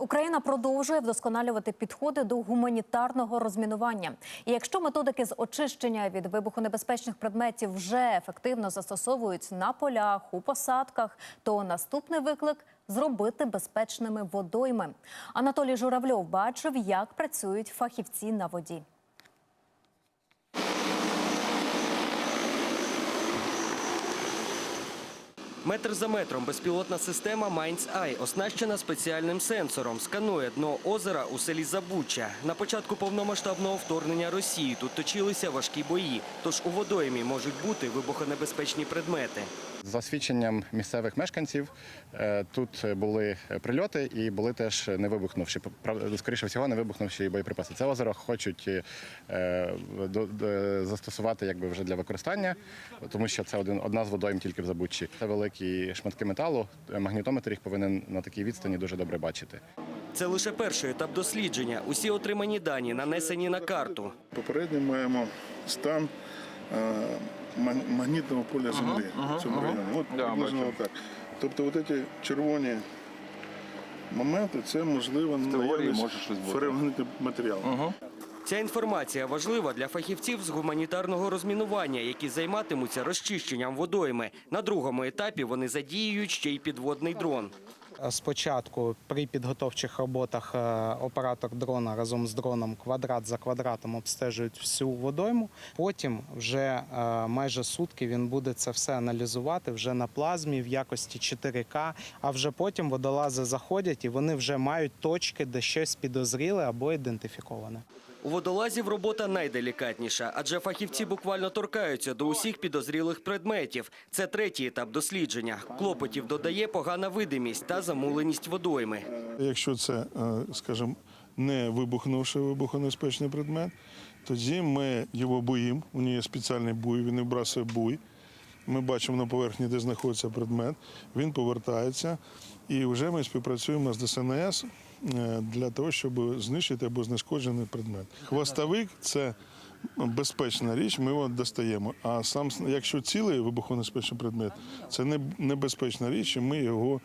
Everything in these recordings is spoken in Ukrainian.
Україна продовжує вдосконалювати підходи до гуманітарного розмінування. І якщо методики з очищення від вибухонебезпечних предметів вже ефективно застосовують на полях, у посадках, то наступний виклик зробити безпечними водойми. Анатолій Журавльов бачив, як працюють фахівці на воді. Метр за метром безпілотна система Майнц Ай оснащена спеціальним сенсором. Сканує дно озера у селі Забуча. На початку повномасштабного вторгнення Росії тут точилися важкі бої. Тож у водоймі можуть бути вибухонебезпечні предмети. За свідченням місцевих мешканців, е, тут були прильоти і були теж не вибухнувші, скоріше всього, не вибухнувші боєприпаси. Це озеро хочуть е, застосувати якби вже для використання, тому що це один одна з водойм тільки в Забуччі. Це великі шматки металу. Магнітометр їх повинен на такій відстані дуже добре бачити. Це лише перший етап дослідження. Усі отримані дані нанесені на карту. Попередньо маємо стан е, магнітного поля землі в цьому районі. От приблизно отак. Тобто, от ці червоні моменти це можливо наявність щось бути. Ця інформація важлива для фахівців з гуманітарного розмінування, які займатимуться розчищенням водойми. На другому етапі вони задіюють ще й підводний дрон. Спочатку при підготовчих роботах е, оператор дрона разом з дроном квадрат за квадратом обстежують всю водойму. Потім вже е, майже сутки він буде це все аналізувати вже на плазмі в якості 4К. А вже потім водолази заходять і вони вже мають точки, де щось підозріле або ідентифіковане. У водолазів робота найделікатніша, адже фахівці буквально торкаються до усіх підозрілих предметів. Це третій етап дослідження. Клопотів додає погана видимість та замуленість водойми. Якщо це, е, скажімо, не вибухнувший вибухонебезпечний предмет, тоді ми його боїмо. У нього є спеціальний буй, він вибрасує буй. Ми бачимо на поверхні, де знаходиться предмет. Він повертається, і вже ми співпрацюємо з ДСНС для того, щоб знищити або знешкоджений предмет. Хвостовик це безпечна річ, ми його достаємо. А сам, якщо цілий вибухонебезпечний предмет, це не небезпечна річ, і ми його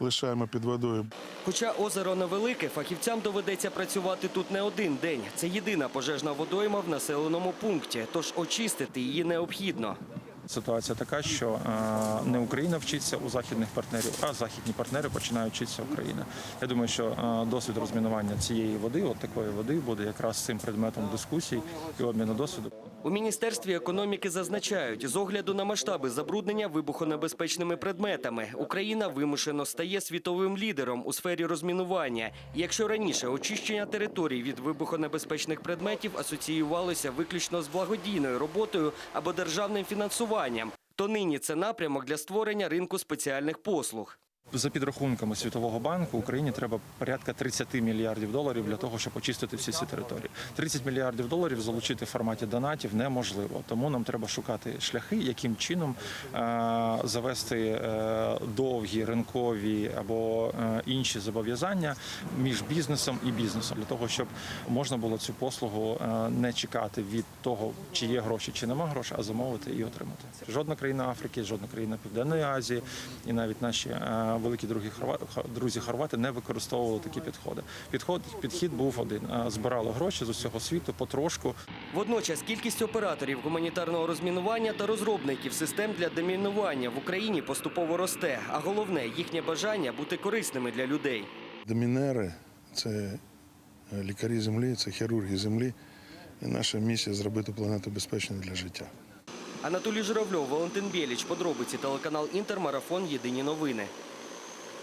лишаємо під водою. Хоча озеро невелике, фахівцям доведеться працювати тут не один день. Це єдина пожежна водойма в населеному пункті, тож очистити її необхідно. Ситуація така, що е, не Україна вчиться у західних партнерів, а західні партнери починають вчитися Україна. Я думаю, що е, досвід розмінування цієї води, от такої води, буде якраз цим предметом дискусій і обміну досвіду. У міністерстві економіки зазначають, з огляду на масштаби забруднення вибухонебезпечними предметами, Україна вимушено стає світовим лідером у сфері розмінування. Якщо раніше очищення територій від вибухонебезпечних предметів асоціювалося виключно з благодійною роботою або державним фінансуванням, то нині це напрямок для створення ринку спеціальних послуг. За підрахунками Світового банку Україні треба порядка 30 мільярдів доларів для того, щоб очистити всі ці території. 30 мільярдів доларів залучити в форматі донатів неможливо. Тому нам треба шукати шляхи, яким чином е, завести е, довгі ринкові або е, інші зобов'язання між бізнесом і бізнесом для того, щоб можна було цю послугу не чекати від того, чи є гроші, чи нема грошей, а замовити і отримати. Жодна країна Африки, жодна країна Південної Азії і навіть наші великі другі друзі хорвати не використовували такі підходи. Підход підхід був один: збирали гроші з усього світу потрошку. Водночас кількість операторів гуманітарного розмінування та розробників систем для демінування в Україні поступово росте, а головне їхнє бажання бути корисними для людей. Домінери це е, лікарі землі, це хірурги землі. І наша місія зробити планету безпечною для життя. Анатолій Журавльов, Валентин Біліч, подробиці телеканал Інтер, марафон Єдині новини.